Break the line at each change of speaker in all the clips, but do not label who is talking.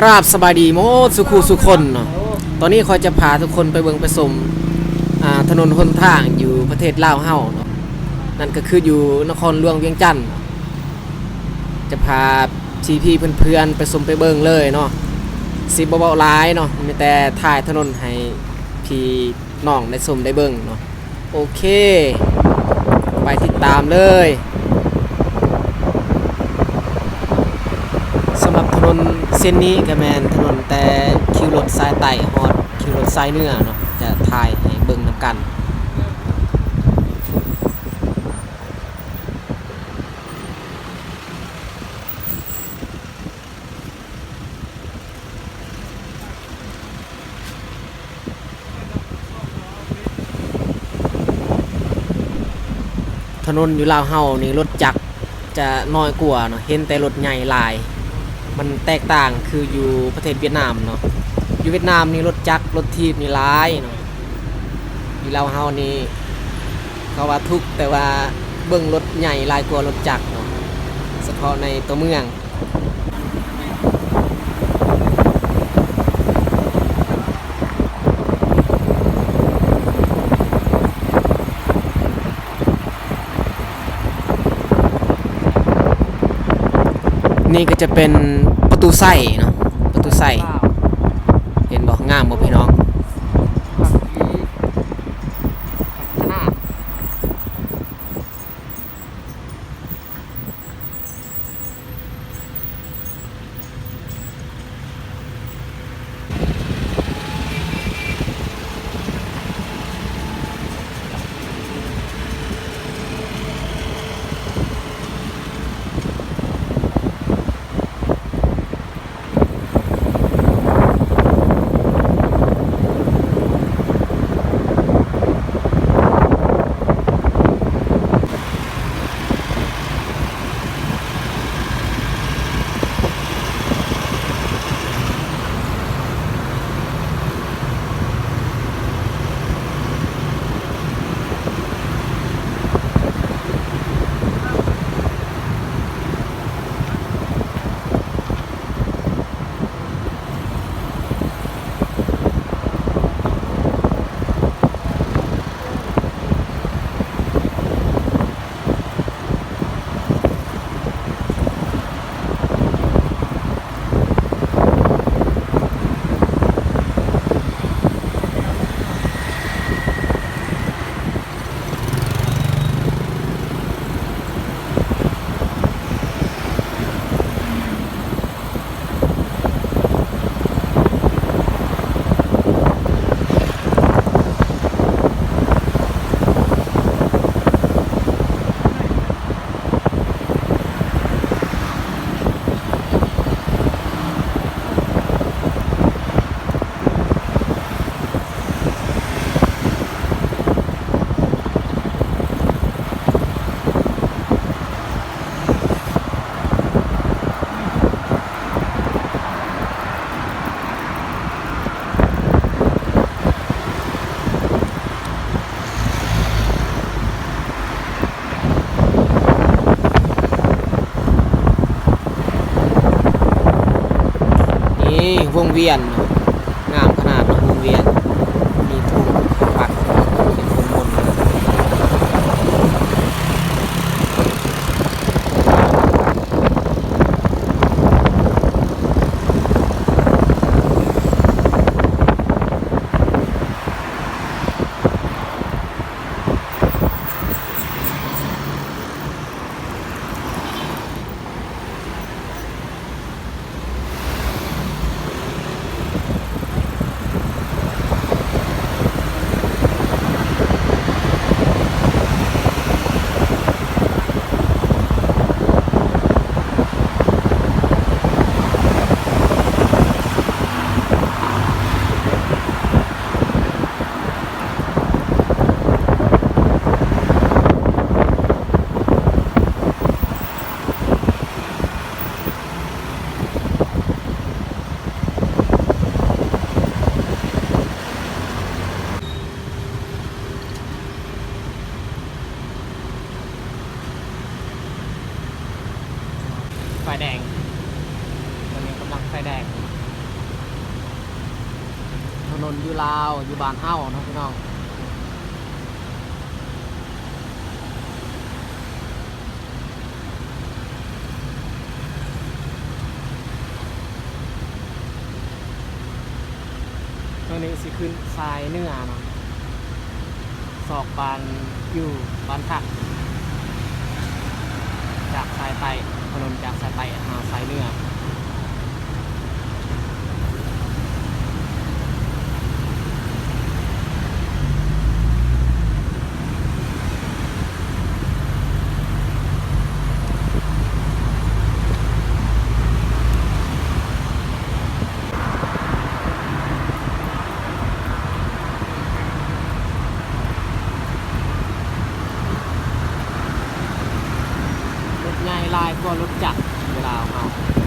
กราบสบายดีโมดสุขูสุคนเนาะตอนนี้คอยจะพาทุกคนไปเบิงไปชมอ่าถนนหนทางอยู่ประเทศลาวเฮาเนาะนั่นก็คืออยู่นครหลวงเวียงจันทน์จะพาชีพี่เพื่อนๆไปชมไปเบิงเลยเนาะสิบเบาๆหลายเนาะมีแต่ถ่ายถนนให้พี่น้องได้ชมได้เบิงเนาะโอเค ไปติดตามเลยสำหรับถ นนเส้นนี้ก็แมนถนนแต่คิวรถสายไต่ฮอดคิวรถสายเนื้อเนาะจะถ่ายให้เบิ่งนำกันถนนอยู่ลาวเฮานี่รถจักรจะน้อยกว่าเนาะเห็นแต่รถใหญ่หลาย มันแตกต่างคืออยู่ประเทศเวียดนามเนาะอยู่เวียดนามนี่รถจักรรถทีบนี่ร้ายเนาะอยู่ลาวเฮานี่เขาว่าทุกแต่ว่าเบิ่งรถใหญ่ลายกว่ารถจักรเนาะเฉพาะในตัวเมือง นี่ก็จะเป็นประตูไส้เนาะประตูไส้เห็นบอกงามบ่พี่น้อง เวียนงามขนาดเนาะวงเวียน มีทุ่งปักเป็นคนมนต์ ไฟแดงตอนนี้กำลังไฟแดง
นนอยู่ลาวอยู่บ้านเฮาเนาะพี่น้องตัวนี้สิขึ้นทรายเนื้อเนาะศอกบานอยู่บานผัก จากสายไตถนนจากสายไตหาสายเนื้อ ในไลายก็รถจักรเวลาเอา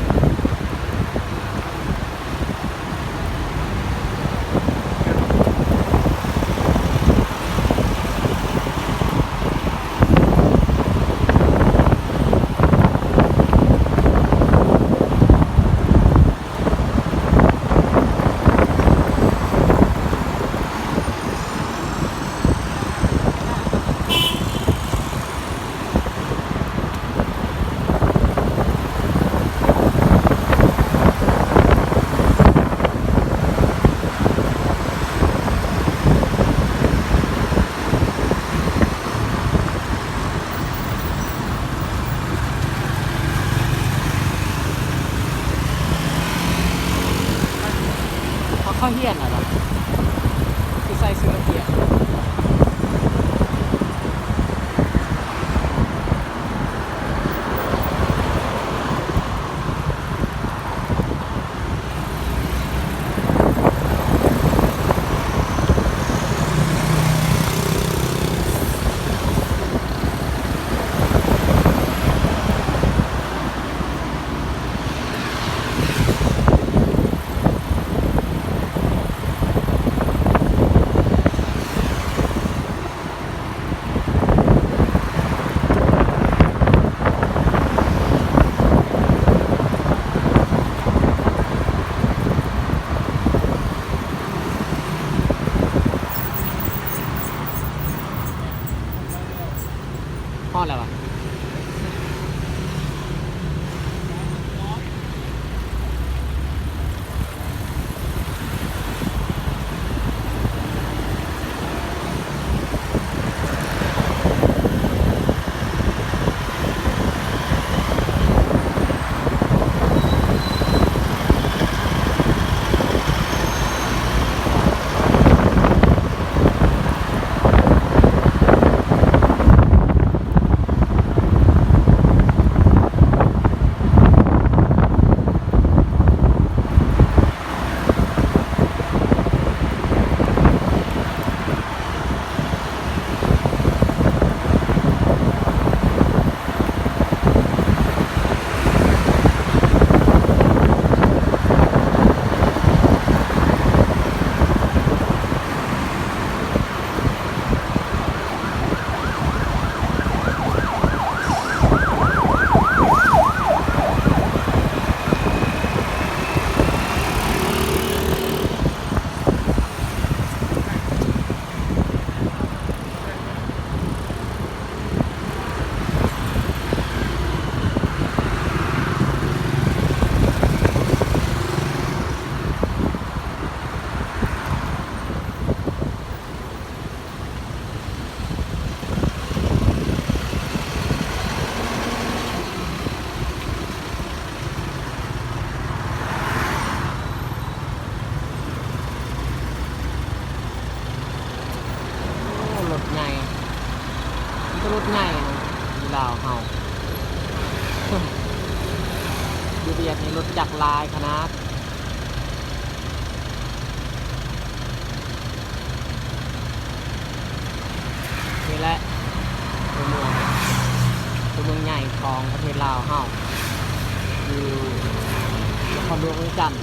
ลาวเฮาอยู่เบียดนี่รถจักรลายขนาดนี่แหละตัวเมืองตัวเมืองใหญ่ของประเทศลาวเฮาอยู่นครหลวงเวียงจันทน์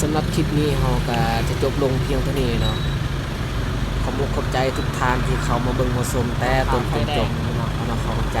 สำหรับคลิปนี้เฮาก็จะจบลงเพียงเท่านี้เนาะ ขอบคุณขอบใจทุกทานที่เขามาเบิ่งมาชมแต่ต้นจนจบเนาะเอามาขอบใจ